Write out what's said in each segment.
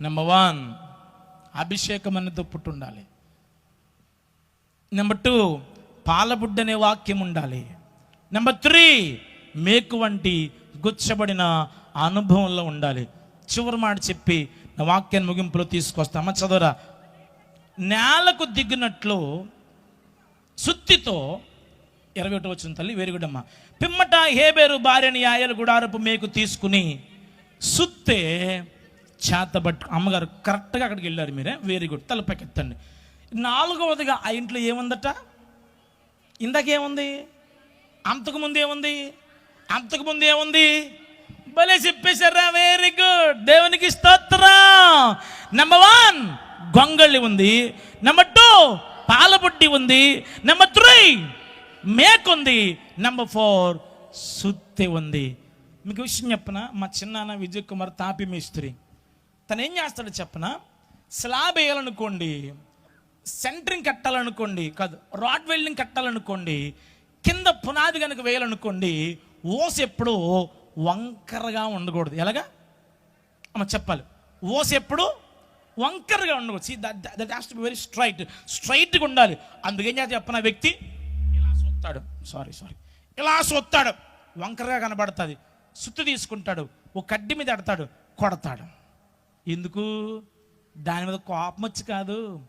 Number one అభిషేకం అనేది పుట్టి ఉండాలి నెంబర్ టూ పాలబుడ్డ అనే వాక్యం ఉండాలి నెంబర్ త్రీ మేకు వంటి గుచ్చబడిన అనుభవంలో ఉండాలి. చివరి మాట చెప్పి నా వాక్యాన్ని ముగింపులో తీసుకొస్తామా చదవరా? నేలకు దిగినట్లు సుత్తితో ఇరవై ఒకటి వచ్చిన తల్లి వేరుగుడమ్మ పిమ్మట హేబేరు భార్యని యాయలు గుడారపు మేకు తీసుకుని సుత్తే చేత పట్టు అమ్మగారు కరెక్ట్గా అక్కడికి వెళ్ళారు మీరే. వెరీ గుడ్ తలపైకెత్తండి. నాలుగవదిగా ఆ ఇంట్లో ఏముందట? ఇందాకేముంది? అంతకుముందు ఏముంది? అంతకుముందు ఏముంది? భలే చెప్పేశారా వెరీ గుడ్ దేవునికి స్తోత్రం. నెంబర్ వన్ గొంగళి ఉంది. నెంబర్ టూ పాలబుడ్డి ఉంది. నెంబర్ త్రీ మేక్ ఉంది. నెంబర్ ఫోర్ సుత్తి ఉంది. మీకు విషయం చెప్పిన? మా చిన్నాన్న విజయ్ కుమార్ తాపి మేస్త్రి. తను ఏం చేస్తాడు చెప్పన? స్లాబ్ వేయాలనుకోండి సెంటరింగ్ కట్టాలనుకోండి కాదు రాడ్ వెల్డింగ్ కట్టాలనుకోండి కింద పునాది కనుక వేయాలనుకోండి ఓస్ ఎప్పుడు వంకరగా ఉండకూడదు. ఎలాగా? అమ్మ చెప్పాలి. ఓస ఎప్పుడు వంకరగా ఉండకూడదు. That has to be very straight స్ట్రైట్గా ఉండాలి. అందుకేం చేస్తా చెప్పిన వ్యక్తి? ఇలా సొత్తాడు. సారీ సారీ ఇలా సొత్తాడు. వంకరగా కనబడుతుంది. సుత్తు తీసుకుంటాడు. ఓ కడ్డి మీద ఎడతాడు. కొడతాడు. ఎందుకు? దాని మీద కోపం వచ్చి కాదు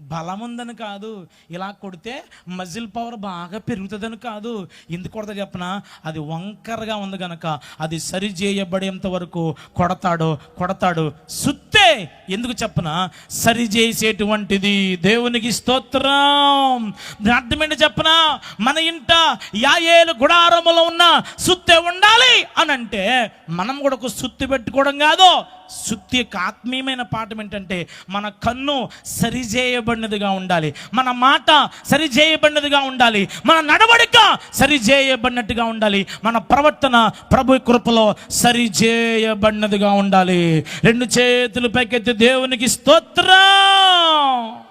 బలం ఉందని కాదు. ఇలా కొడితే మజిల్ పవర్ బాగా పెరుగుతుందని కాదు. ఎందుకు కొడతా చెప్పనా? అది వంకరగా ఉంది కనుక అది సరి చేయబడేంత వరకు కొడతాడు కొడతాడు. సుత్తే! ఎందుకు చెప్పనా? సరి చేసేటువంటిది దేవునికి స్తోత్రం. దాని అర్థం ఏంటి చెప్పనా? మన ఇంట యాయేలు గుడారములో ఉన్న సుత్తే ఉండాలి అని అంటే మనం కూడా ఒక సుత్తి పెట్టుకోవడం కాదు. సుత్తి యొక్క ఆత్మీయమైన పాఠం ఏంటంటే మన కన్ను సరిచేయబడినదిగా ఉండాలి. మన మాట సరిచేయబడినదిగా ఉండాలి. మన నడవడిక సరిచేయబడినట్టుగా ఉండాలి. మన ప్రవర్తన ప్రభు కృపలో సరిచేయబడినదిగా ఉండాలి. రెండు చేతులు పైకెత్తి దేవునికి స్తోత్రం.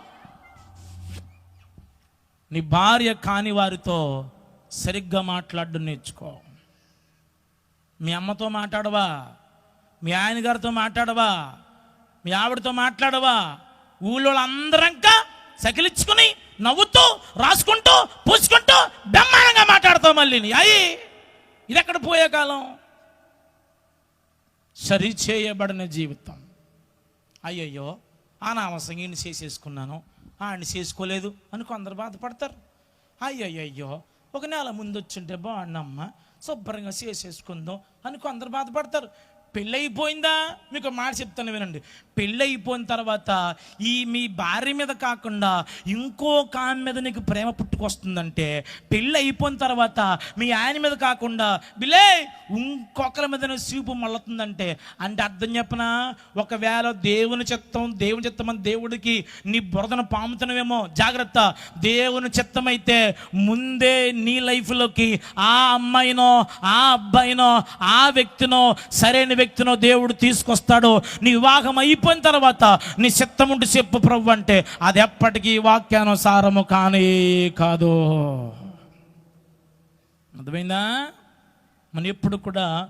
నీ భార్య కాని వారితో సరిగ్గా మాట్లాడడం నేర్చుకో. మీ అమ్మతో మాట్లాడవా? మీ ఆయన గారితో మాట్లాడవా? మీ ఆవిడతో మాట్లాడవా? ఊళ్ళో అందరంక సకిలించుకుని నవ్వుతూ రాసుకుంటూ పూసుకుంటూ బ్రహ్మాండంగా మాట్లాడతావు మళ్ళీ అయ్యి. ఇది ఎక్కడ పోయే కాలం? సరి చేయబడిన జీవితం. అయ్యయ్యో అనవసరంగా ఈయన చేసేసుకున్నాను ఆయన చేసుకోలేదు అని కొందరు బాధపడతారు. అయ్యయ్యో ఒక నెల ముందు వచ్చింటే బాగుండమ్మా శుభ్రంగా చేసేసుకుందాం అని కొందరు బాధపడతారు. పెళ్ళైపోయిందా మీకు మాట చెప్తాను వినండి. పెళ్ళైపోయిన తర్వాత ఈ మీ భార్య మీద కాకుండా ఇంకొక ఆమె మీద నీకు ప్రేమ పుట్టుకొస్తుందంటే పెళ్ళి అయిపోయిన తర్వాత మీ ఆయన మీద కాకుండా బిలే ఇంకొకరి మీద సీపు మళ్ళుతుందంటే మళ్ళతుందంటే అంటే అర్థం చెప్పనా? ఒకవేళ దేవుని చిత్తం దేవుని చిత్తం అని దేవుడికి నీ బురదను పాముతున్నవేమో జాగ్రత్త. దేవుని చిత్తమైతే ముందే నీ లైఫ్లోకి ఆ అమ్మాయినో ఆ అబ్బాయినో ఆ వ్యక్తినో సరైన వ్యక్తినో దేవుడు తీసుకొస్తాడు. నీ వివాహం అయిపోయిన తర్వాత నీ చిత్తం ఉండి చెప్పు ప్రభు అంటే అది ఎప్పటికీ వాక్యానుసారము కానీ కాదు. అర్థమైందా? మనం ఎప్పుడు కూడా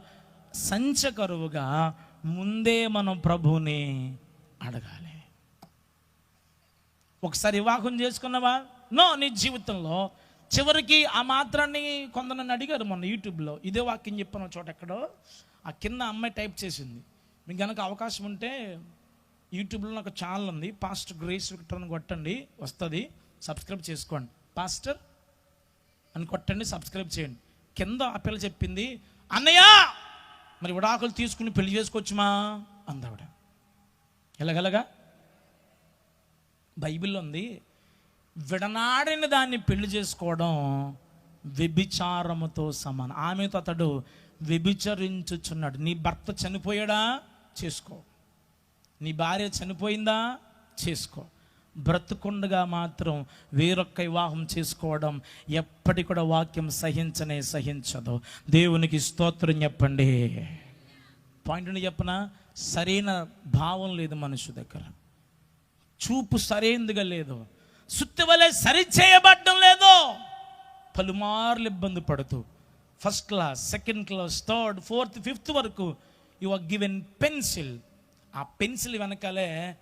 సంచకరువుగా ముందే మనం ప్రభువుని అడగాలి. ఒకసారి వివాహం చేసుకున్నావా? నో నీ జీవితంలో చివరికి ఆ మాత్రాన్ని కొందరు అడిగారు మొన్న యూట్యూబ్లో. ఇదే వాక్యం చెప్పిన చోట ఎక్కడో ఆ కింద అమ్మాయి టైప్ చేసింది. మీకు కనుక అవకాశం ఉంటే యూట్యూబ్లో నాకు ఛానల్ ఉంది. పాస్టర్ గ్రేస్ విక్టర్ అని కొట్టండి వస్తుంది. సబ్స్క్రైబ్ చేసుకోండి. పాస్టర్ అని కొట్టండి సబ్స్క్రైబ్ చేయండి. కింద ఆ పిల్ల చెప్పింది అన్నయ్య మరి విడాకులు తీసుకుని పెళ్ళి చేసుకోవచ్చుమా? అందావిడ ఎలాగలగా? బైబిల్ ఉంది విడనాడిన దాన్ని పెళ్ళి చేసుకోవడం వ్యభిచారముతో సమానం. ఆమెతో అతడు వ్యభిచరించుచున్నాడు. నీ భర్త చనిపోయాడా? చేసుకో. నీ భార్య చనిపోయిందా? చేసుకో. బ్రతుకుండగా మాత్రం వేరొక్క వివాహం చేసుకోవడం ఎప్పటి కూడా వాక్యం సహించనే సహించదు. దేవునికి స్తోత్రం చెప్పండి. పాయింట్ని చెప్పన? సరైన భావం లేదు మనుషు దగ్గర. చూపు సరైనదిగా లేదు. సుత్తి వలె సరి చేయబడ్డం లేదు. పలుమార్లు ఇబ్బంది పడుతూ first class second class third fourth fifth వరకు యు ఆర్ గివెన్ పెన్సిల్ ఆ పెన్సిల్ వెనకాలే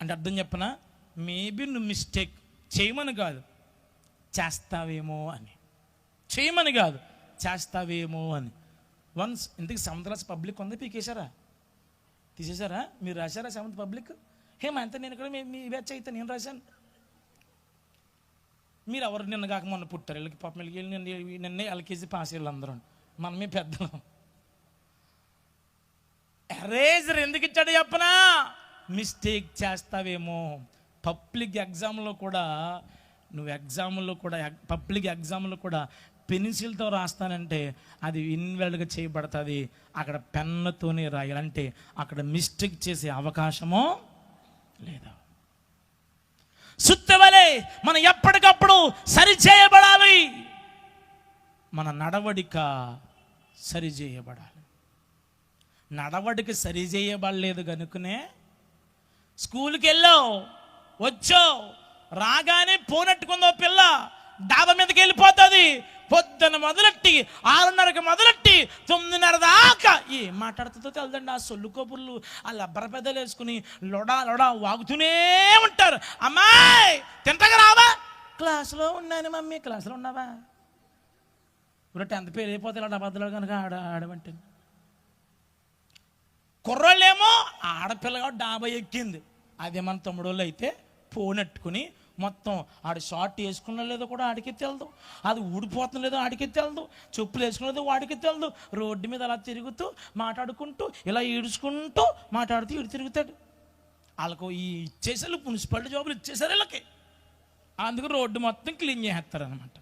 అంటే అర్థం చెప్పనా? మేబీ నువ్వు మిస్టేక్ చేయమని కాదు. చేస్తావేమో అని. చేయమని కాదు చేస్తావేమో అని. వన్స్ ఇంతకు సెవెంత్ క్లాస్ పబ్లిక్ ఉంది పీకేశారా? తీసేశారా? మీరు రాశారా సెవెంత్ పబ్లిక్? హే మా అంత నేను కూడా మీ- మీ బ్యాచ్ అయితే నేను రాశాను. మీరు ఎవరు నిన్న కాక మొన్న పుట్టారు? వీళ్ళకి పాపం వీళ్ళకి నిన్న నిన్నే ఎల్కేజీ పాస్ వీళ్ళందరూ మనమే పెద్దలం. ఎరేజర్ ఎందుకు ఇచ్చాడు చెప్పనా? మిస్టేక్ చేస్తావేమో. పబ్లిక్ ఎగ్జామ్లో కూడా నువ్వు ఎగ్జామ్లో కూడా పబ్లిక్ ఎగ్జామ్లో కూడా పెన్సిల్తో రాస్తానంటే అది ఇన్వెల్డ్గా చేయబడుతుంది. అక్కడ పెన్నుతోనే రాయాలంటే అక్కడ మిస్టేక్ చేసే అవకాశమో లేదా? సుత్తవలే మనం ఎప్పటికప్పుడు సరి చేయబడాలి మన నడవడిక సరి చేయబడాలి నడవడికి సరి చేయబడలేదు కనుకనే స్కూల్కి వెళ్ళావు వచ్చావు రాగానే పోనట్టుకుందో పిల్ల డాబా మీదకి వెళ్ళిపోతుంది. పొద్దున మొదలెట్టి ఆరున్నరకి మొదలెట్టి తొమ్మిదిన్నర దాకా ఏ మాట్లాడుతుందో తెలదండి. ఆ సొల్లు కబుర్లు ఆ లబ్బర పెద్దలు వేసుకుని లొడా లొడా వాగుతూనే ఉంటారు. అమ్మాయి తింటగా రావా? క్లాసులో ఉన్నాను మమ్మీ క్లాసులో ఉన్నావా? ఇప్పుడు టెన్త్ పేరు అయిపోతే ఇలా డబ్బద్దలు కనుక ఆడ ఆడమంటే కుర్రోళ్ళేమో ఆడపిల్లగా డాబా ఎక్కింది. అదే మన తమ్ముడోళ్ళు అయితే పోనట్టుకుని మొత్తం ఆడు షార్ట్ వేసుకున్న లేదో కూడా ఆడికి తెలదు. అది ఊడిపోతున్న లేదో ఆడికి తెలదు. చెప్పులు వేసుకున్నదో వాడికి తెలదు. రోడ్డు మీద అలా తిరుగుతూ మాట్లాడుకుంటూ ఇలా ఈడుచుకుంటూ మాట్లాడుతూ ఇటు తిరుగుతాడు. వాళ్ళకు ఈ ఇచ్చేసారు మున్సిపాలిటీ జాబులు ఇచ్చేసారు వీళ్ళకి. అందుకు రోడ్డు మొత్తం క్లీన్ చేస్తారు అనమాట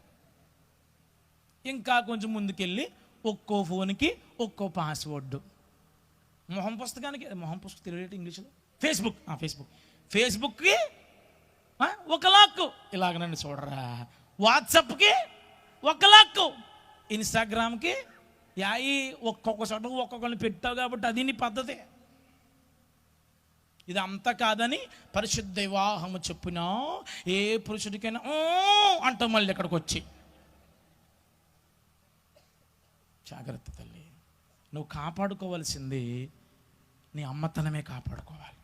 ఇంకా కొంచెం ముందుకెళ్ళి ఒక్కో ఫోన్కి ఒక్కో పాస్వర్డ్ మొహం పుస్తకానికి మొహం పుస్తకం తెలియదు ఇంగ్లీష్లో? ఫేస్బుక్ ఆ, ఫేస్బుక్ ఫేస్బుక్కి ఒక లాక్కు. ఇలాగనండి చూడరా. వాట్సాప్కి ఒక లాక్కు. ఇన్స్టాగ్రామ్కి యాయి ఒక్కొక్క చోట ఒక్కొక్కరిని పెట్టావు కాబట్టి అది నీ పద్ధతి. ఇది అంతా కాదని పరిశుద్ధ వివాహము చెప్పినా ఏ పురుషుడికైనా అంటాం మళ్ళీ ఇక్కడికి వచ్చి. జాగ్రత్త తల్లి. నువ్వు కాపాడుకోవాల్సింది నీ అమ్మతనమే కాపాడుకోవాలి.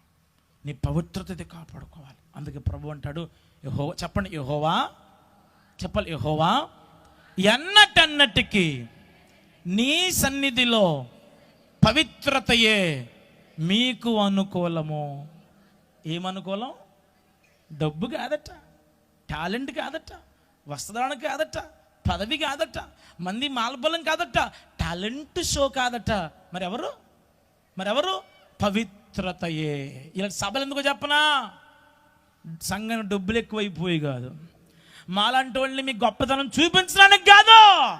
నీ పవిత్రతది కాపాడుకోవాలి. అందుకే ప్రభు అంటాడు యహో చెప్పండి యహోవా చెప్పాలి యహోవా ఎన్నటన్నటికి నీ సన్నిధిలో పవిత్రతయే మీకు అనుకూలము. ఏమనుకూలం? డబ్బు కాదట టాలెంట్ కాదట వస్త్రధారణ కాదట పదవి కాదట మంది మాల్బలం కాదట టాలెంట్ షో కాదట. మరి ఎవరు మరెవరు? పవిత్రతయే. ఇలాంటి సభలు ఎందుకు చెప్పనా? సంఘం డబ్బులు ఎక్కువైపోయి కాదు. మాలాంటి వాళ్ళని మీ గొప్పతనం చూపించడానికి కాదు.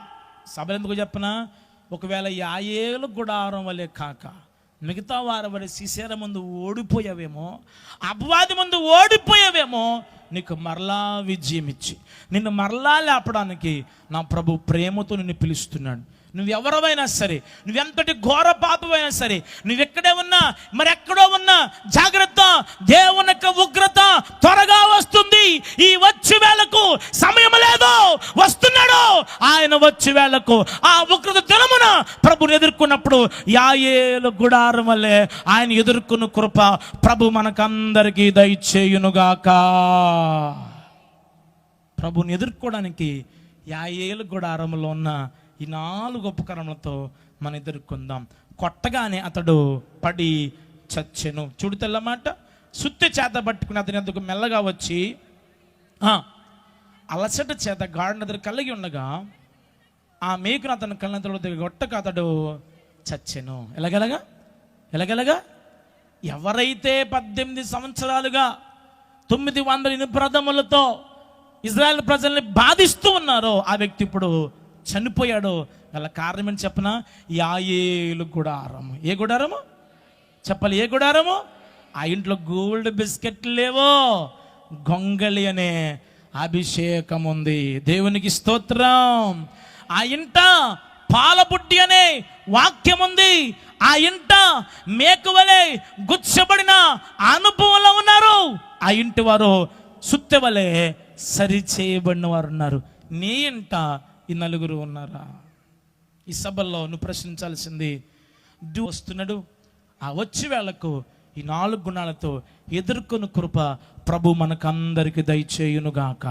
సభలు ఎందుకు చెప్పనా? ఒకవేళ యాయేలు గుడారం వలె కాక మిగతా వారి వలె శిశేర ముందు ఓడిపోయావేమో అపవాది ముందు ఓడిపోయావేమో నీకు మరలా విజయం ఇచ్చి నిన్ను మరలా లేపడానికి నా ప్రభు ప్రేమతో నిన్ను పిలుస్తున్నాడు. నువ్వెవరమైనా సరే నువ్వెంతటి ఘోర పాపమైనా సరే నువ్వెక్కడే ఉన్నా మరి ఎక్కడో ఉన్నా జాగ్రత్త దేవుని యొక్క ఉగ్రత త్వరగా వస్తుంది. ఈ వచ్చి వేళకు సమయం లేదు. వస్తున్నాడు. ఆయన వచ్చి వేళకు ఆ ఉగ్రత దినమున ప్రభుని ఎదుర్కొన్నప్పుడు యాయేలు గుడారం వల్లే ఆయన ఎదుర్కొన్న కృప ప్రభు మనకందరికీ దయచేయునుగాక. ప్రభుని ఎదుర్కోవడానికి యాయేలు గుడారంలో ఉన్న ఈ నాలుగు ఉపకరణలతో మనం ఎదుర్కొందాం కొట్టగానే అతడు పడి చచ్చెను. చూడు తెల్లమాట సుత్తి చేత పట్టుకుని అతని అందుకు మెల్లగా వచ్చి అలసట చేత గాడిన ఎదురు కలిగి ఉండగా ఆ మేకును అతను కళ్ళంతలో కొట్టక అతడు చచ్చెను. ఎలాగెలగా? ఎలాగెలగా? ఎవరైతే పద్దెనిమిది సంవత్సరాలుగా తొమ్మిది వందల ఇనుప్రదములతో ఇజ్రాయెల్ ప్రజల్ని బాధిస్తూ ఉన్నారో ఆ వ్యక్తి ఇప్పుడు చనిపోయాడు గల కారణం ఏంటి చెప్పనా? యాయేలు గుడారము. ఏ గుడారము? చెప్పాలి ఏ గుడారము? ఆ ఇంట్లో గోల్డ్ బిస్కెట్లు లేవో. గొంగళి అనే అభిషేకం ఉంది. దేవునికి స్తోత్రం. ఆ ఇంట పాలబుడ్డి అనే వాక్యం ఉంది. ఆ ఇంట మేకవలే గుచ్చబడిన అనుభవంలో ఉన్నారు. ఆ ఇంటి వారు సుత్తెవలే సరి చేయబడిన వారు ఉన్నారు. నీ ఇంట ఈ నలుగురు ఉన్నారా? ఈ సభల్లో నువ్వు ప్రశ్నించాల్సింది వస్తున్నాడు. ఆ వచ్చి వేళకు ఈ నాలుగు గుణాలతో ఎదుర్కొని కృప ప్రభు మనకందరికి దయచేయునుగాక.